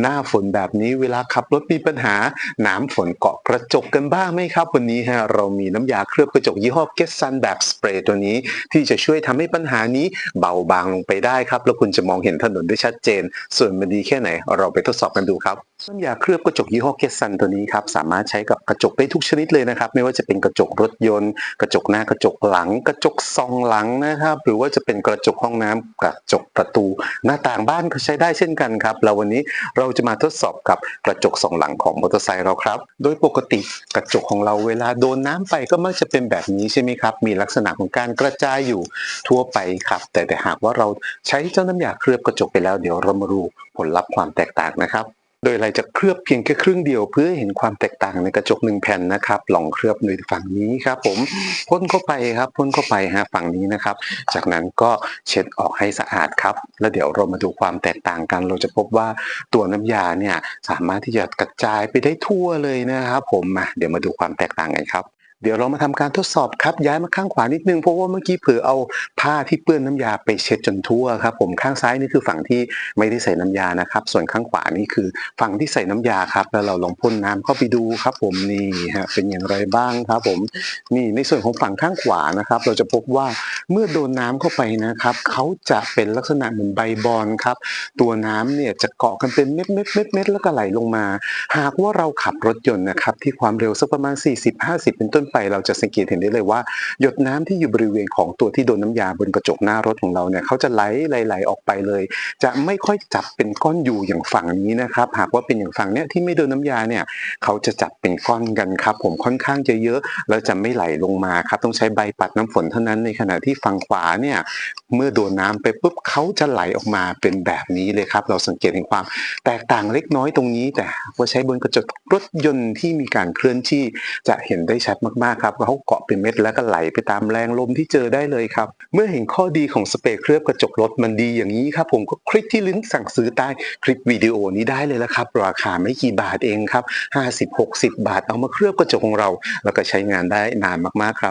หน้าฝนแบบนี้เวลาขับรถมีปัญหาน้ำฝนเกาะกระจกกันบ้างไหมครับ วันนี้ฮะเรามีน้ำยาเคลือบกระจกยี่ห้อ Get Sun แบบสเปรย์ตัวนี้ ที่จะช่วยทำให้ปัญหานี้เบาบางลงไปได้ครับ แล้วคุณจะมองเห็นถนนได้ชัดเจน ส่วนมันดีแค่ไหน เราไปทดสอบกันดูครับน้ำยาเคลือบกระจกยี่ห้อ Get Sun ตัวนี้ครับสามารถใช้กับกระจกได้ทุกชนิดเลยนะครับ ไม่ว่าจะเป็นกระจกรถยนต์ กระจกหน้ากระจกหลัง กระจกซองหลังนะครับ หรือว่าจะเป็นกระจกห้องน้ำกระจกประตู หน้าต่างบ้านก็ใช้ได้เช่นกันครับแล้ววันนี้เราจะมาทดสอบกับกระจกสองหลังของมอเตอร์ไซค์เราครับ โดยปกติกระจกของเราเวลาโดนน้ำไปก็มักจะเป็นแบบนี้ใช่ไหมครับ มีลักษณะของการกระจายอยู่ทั่วไปครับ แต่แต่หากว่าเราใช้เจ้าน้ำยาเคลือบกระจกไปแล้วเดี๋ยวเรามาดูผลลัพธ์ความแตกต่างนะครับ โดยเราจะเคลือบเพียงแค่ครึ่งเดียวเพื่อเห็นความแตกต่างในกระจกหนึ่งแผ่นนะครับลองเคลือบโดยฝั่งนี้ครับ ผมพ่นเข้าไปครับพ่นเข้าไปฮะฝั่งนี้นะครับ จากนั้นก็เช็ดออกให้สะอาดครับ แล้วเดี๋ยวเรามาดูความแตกต่างกัน เราจะพบว่าตัวน้ำยาเนี่ยสามารถที่จะกระจายไปได้ทั่วเลยนะครับ ผมมาเดี๋ยวมาดูความแตกต่างกันครับ เดี๋ยวเรามาทำการทดสอบครับย้ายมาข้างขวานิดนึงเพราะว่าเมื่อกี้เผลอเอาผ้าที่เปื้อนน้ำยาไปเช็ดจนทั่วครับผมข้างซ้ายนี่คือฝั่งที่ไม่ได้ใส่น้ำยานะครับ ส่วนข้างขวานี่คือฝั่งที่ใส่น้ำยาครับ แล้วเราลองพ่นน้ำเข้าไปดูครับ ผมนี่ฮะเป็นอย่างไรบ้างครับ ผมนี่ในส่วนของฝั่งข้างขวานะครับ เราจะพบว่าเมื่อโดนน้ำเข้าไปนะครับเขาจะเป็นลักษณะเหมือนใบบอลครับ ตัวน้ำเนี่ยจะเกาะกันเป็นเม็ดเม็ดเม็ดเม็ดแล้วก็ไหลลงมา หากว่าเราขับรถยนต์นะครับที่ความเร็วสักประมาณ 40-50 เป็นต้นไปเราจะสังเกตเห็นได้เลยว่า หยดน้ำที่อยู่บริเวณของตัวที่โดนน้ำยาบนกระจกหน้ารถของเราเนี่ยเขาจะไหลไหลออกไปเลย จะไม่ค่อยจับเป็นก้อนอยู่อย่างฝั่งนี้นะครับ หากว่าเป็นอย่างฝั่งเนี้ยที่ไม่โดนน้ำยาเนี่ยเขาจะจับเป็นก้อนกันครับ ผมค่อนข้างจะเยอะแล้วจะไม่ไหลลงมาครับต้องใช้ใบปัดน้ำฝนเท่านั้นในขณะที่ฝั่งขวาเนี่ยเมื่อโดนน้ำไปปุ๊บเขาจะไหลออกมาเป็นแบบนี้เลยครับ เราสังเกตเห็นความแตกต่างเล็กน้อยตรงนี้ แต่ว่าใช้บนกระจกรถยนต์ที่มีการเคลื่อนที่จะเห็นได้ชัดมากมากครับเขาเกาะเป็นเม็ดแล้วก็ไหลไปตามแรงลมที่เจอได้เลยครับ เมื่อเห็นข้อดีของสเปรย์เคลือบกระจกรถมันดีอย่างนี้ครับผมก็คลิกที่ลิงก์สั่งซื้อใต้คลิปวิดีโอนี้ได้เลยละครับ ราคาไม่กี่บาทเองครับ 50-60 บาทเอามาเคลือบกระจกของเรา แล้วก็ใช้งานได้นานมากๆครับ